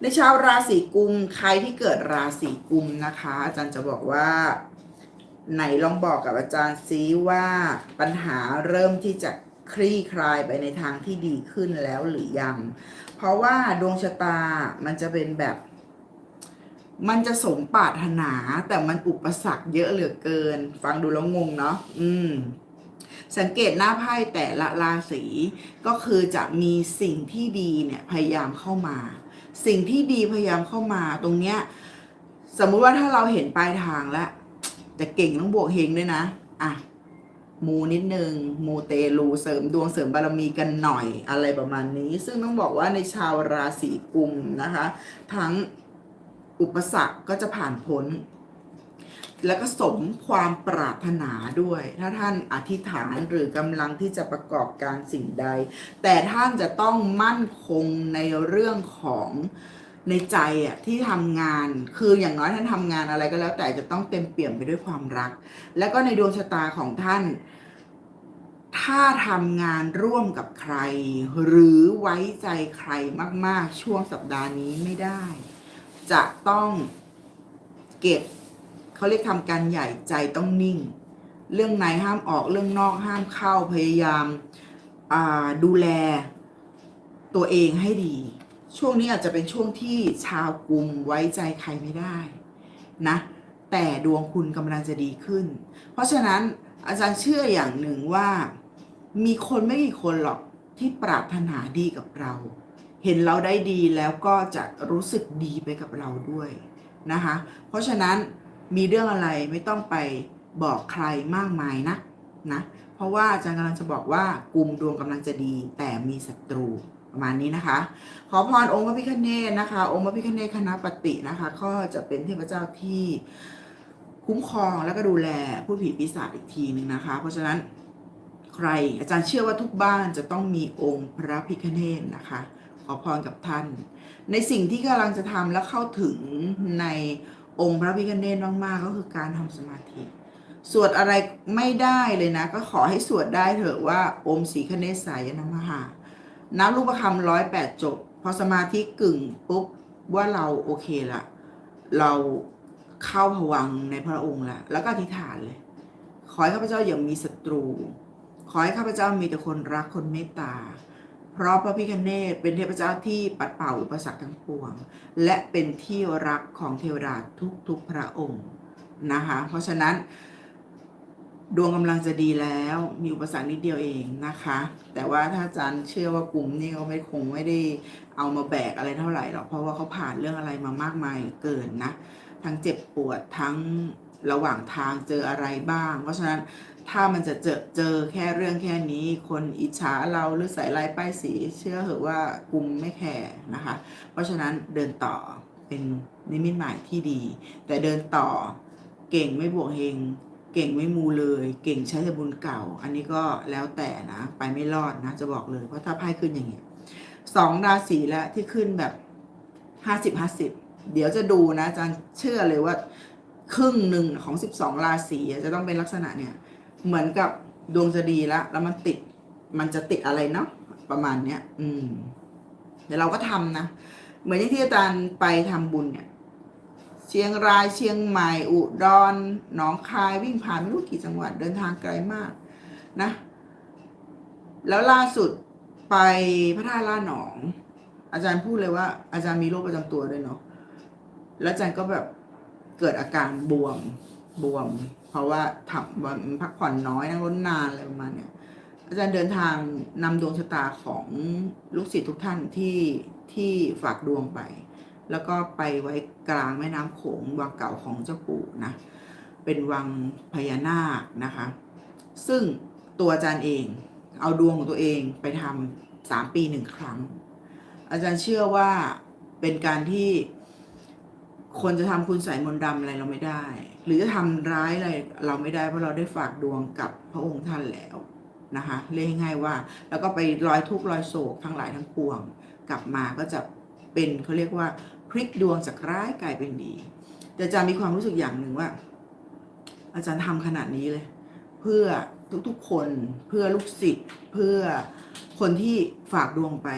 ในชาวราศีกุมใครที่เกิดราศีกุมนะคะ อาจารย์จะบอกว่าไหนลองบอกกับอาจารย์ซิว่าปัญหาเริ่มที่จะคลี่คลายไปในทางที่ดีขึ้นแล้วหรือยัง เพราะว่าดวงชะตามันจะเป็นแบบ มันจะสมปรารถนา แต่มันอุปสรรคเยอะเหลือเกิน ฟังดูแล้วงงเนาะอืม สังเกตหน้าไพ่แต่ละราศีก็คือจะมีสิ่งที่ดีเนี่ยพยายามเข้ามา สิ่งที่ดีพยายามเข้ามาตรงเนี้ย สมมุติว่าถ้าเราเห็นปลายทางแล้วจะเก่งต้องบวกเฮงด้วยนะ อะ มูนิดนึง มูเตลูเสริมดวงเสริมบารมีกันหน่อยอะไรประมาณนี้ ซึ่งต้องบอกว่าในชาวราศีกุมนะคะ ทั้งอุปสรรคก็จะผ่านพ้น แล้วก็สมความปรารถนาด้วย ถ้าท่านอธิษฐานหรือกำลังที่จะประกอบการสิ่งใด แต่ท่านจะต้องมั่นคงในเรื่องของในใจอะที่ทำงานคืออย่างน้อยท่านทำงานอะไรก็แล้ว แต่จะต้องเต็มเปี่ยมไปด้วยความรัก แล้วก็ในดวงชะตาของท่าน ถ้าทำงานร่วมกับใคร หรือไว้ใจใครมาก ๆ ช่วงสัปดาห์นี้ไม่ได้ จะต้องเก็บ เขาเรียกทำการใหญ่ใจต้องนิ่ง เรื่องในห้ามออกเรื่องนอกห้ามเข้าพยายามาดูแลตัวเองให้ดี ช่วงนี้อาจจะเป็นช่วงที่ชาวกลุ่มไว้ใจใครไม่ได้นะแต่ดวงคุณกำลังจะดีขึ้น เพราะฉะนั้นอาจารย์เชื่ออย่างหนึ่งว่า มีคนไม่กี่คนหรอกที่ปรารถนาดีกับเรา เห็นเราได้ดีแล้วก็จะรู้สึกดีไปกับเราด้วยนะคะ เพราะฉะนั้น มีเรื่องอะไรไม่ต้องไปบอกใครมากมายนะนะ เพราะว่าอาจารย์กำลังจะบอกว่ากลุ่มดวงกำลังจะดี แต่มีศัตรูประมาณนี้นะคะ ขอพรองค์พระพิฆเนศนะคะ องค์พระพิฆเนศคณะปฏินะคะก็จะเป็นเทพเจ้าที่คุ้มครองแล้วก็ดูแลผู้ผีปีศาจอีกทีหนึ่งนะคะ เพราะฉะนั้นใครอาจารย์เชื่อว่าทุกบ้านจะต้องมีองค์พระพิฆเนศนะคะ ขอพรกับท่าน ในสิ่งที่กำลังจะทำและเข้าถึงใน องค์พระพิฆเนศมากๆก็คือการทำสมาธิ สวดอะไรไม่ได้เลยนะ ก็ขอให้สวดได้เถอะว่าอมสีคเนศสายนมหาน้ำรูปคำร้อยแปดจบ พอสมาธิกึ่งปุ๊บว่าเราโอเคละเราเข้าผวังในพระองค์ละแล้วก็อธิษฐานเลย ขอให้ข้าพเจ้าอย่ามีศัตรู ขอให้ข้าพเจ้ามีแต่คนรักคนเมตตา เพราะพระพิคเนตเป็นเทพเจ้าที่ปัดเป่าอุปสรรคทั้งปวง และเป็นที่รักของเทวดาทุกๆพระองค์นะคะเพราะฉะนั้นดวงกำลังจะดีแล้วมีอุปสรรคนิดเดียวเองนะคะ แต่ว่าถ้าอาจารย์เชื่อว่ากลุ่มนี้เขาไม่คงไม่ได้เอามาแบกอะไรเท่าไหร่หรอกเพราะว่าเขาผ่านเรื่องอะไรมามากมายเกินนะ ทั้งเจ็บปวดทั้ง ระหว่างทางเจออะไรบ้าง เพราะฉะนั้นถ้ามันจะเจอเจอแค่เรื่องแค่นี้ คนอิจฉาเราหรือใส่ลายป้ายสี เชื่อเหอะว่ากลุ่มไม่แคร์นะคะ เพราะฉะนั้นเดินต่อเป็นนิมิตหมายที่ดี แต่เดินต่อเก่งไม่บวกเฮงเก่งไม่มูเลย เก่งใช้แต่บุญเก่า อันนี้ก็แล้วแต่นะ ไปไม่รอดนะ จะบอกเลยเพราะถ้าไพ่ขึ้นอย่างเงี้ยสองราศีแล้วที่ขึ้นแบบห้าสิบห้าสิบเดี๋ยวจะดูนะอาจารย์เชื่อเลยว่า ครึ่งหนึ่งของสิบสองราศีจะต้องเป็นลักษณะเนี่ย เหมือนกับดวงจะดีแล้วแล้วมันติดมันจะติดอะไรเนาะประมาณเนี้ยอืม เดี๋ยวเราก็ทำนะ เหมือนที่อาจารย์ไปทำบุญเนี่ยเชียงรายเชียงใหม่อุดรหนองคายวิ่งผ่านไม่รู้กี่จังหวัดเดินทางไกลมากนะ แล้วล่าสุดไปพระธาตุล่าหนอง อาจารย์พูดเลยว่า อาจารย์มีโรคประจำตัวด้วยเนาะแล้วอาจารย์ก็แบบ เกิดอาการบวมบวม เพราะว่าทำวันพักผ่อนน้อยนั่งรถนานอะไรประมาณเนี้ยอาจารย์เดินทางนำดวงชะตาของลูกศิษย์ทุกท่านที่ที่ฝากดวงไป แล้วก็ไปไว้กลางแม่น้ำโขงวังเก่าของเจ้าปู่นะเป็นวังพญานาคนะคะ ซึ่งตัวอาจารย์เองเอาดวงของตัวเองไปทำสามปีหนึ่งครั้ง อาจารย์เชื่อว่าเป็นการที่ คนจะทำคุณใส่มนต์ดำอะไรเราไม่ได้ หรือจะทำร้ายอะไรเราไม่ได้เพราะเราได้ฝากดวงกับพระองค์ท่านแล้วนะคะเรียกง่ายว่า แล้วก็ไปรอยทุกข์รอยโศกทั้งหลายทั้งปวง กลับมาก็จะเป็นเขาเรียกว่าพลิกดวงจากร้ายกลายเป็นดี แต่อาจารย์มีความรู้สึกอย่างหนึ่งว่า อาจารย์ทำขนาดนี้เลย เพื่อทุกๆคนเพื่อลูกศิษย์เพื่อคนที่ฝากดวงไป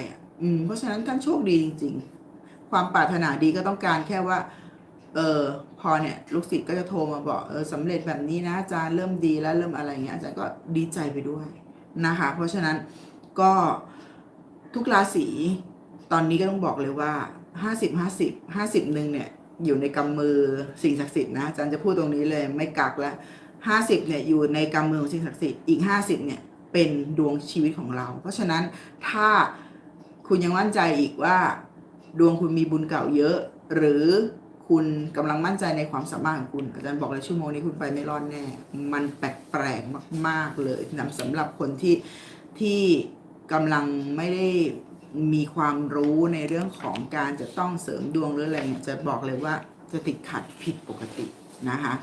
อืมเพราะฉะนั้นท่านโชคดีจริง ๆ ความปรารถนาดีก็ต้องการแค่ว่า เออพอเนี่ยลูกศิษย์ก็จะโทรมาบอกเออสำเร็จแบบนี้นะอาจารย์เริ่มดีแล้วเริ่มอะไรเงี้ยอาจารย์ก็ดีใจไปด้วยนะคะ เพราะฉะนั้นก็ทุกราศีตอนนี้ก็ต้องบอกเลยว่าห้าสิบห้าสิบห้าสิบหนึ่งเนี่ยอยู่ในกำมือสิ่งศักดิ์สิทธิ์นะอาจารย์จะพูดตรงนี้เลยไม่กักแล้วห้าสิบเนี่ยอยู่ในกำมือของสิ่งศักดิ์สิทธิ์อีกห้าสิบเนี่ยเป็นดวงชีวิตของเรา เพราะฉะนั้นถ้าคุณยังมั่นใจอีกว่า ดวงคุณมีบุญเก่าเยอะ หรือ คุณกำลังมั่นใจในความสามารถของคุณ อาจารย์บอกเลยชั่วโมงนี้คุณไปไม่รอดแน่ มันแปลกๆมาก ๆ เลยนะสำหรับคนที่ที่กำลังไม่ได้มีความรู้ในเรื่องของการจะต้องเสริมดวงหรืออะไรจะบอกเลยว่าจะติดขัดผิดปกตินะคะ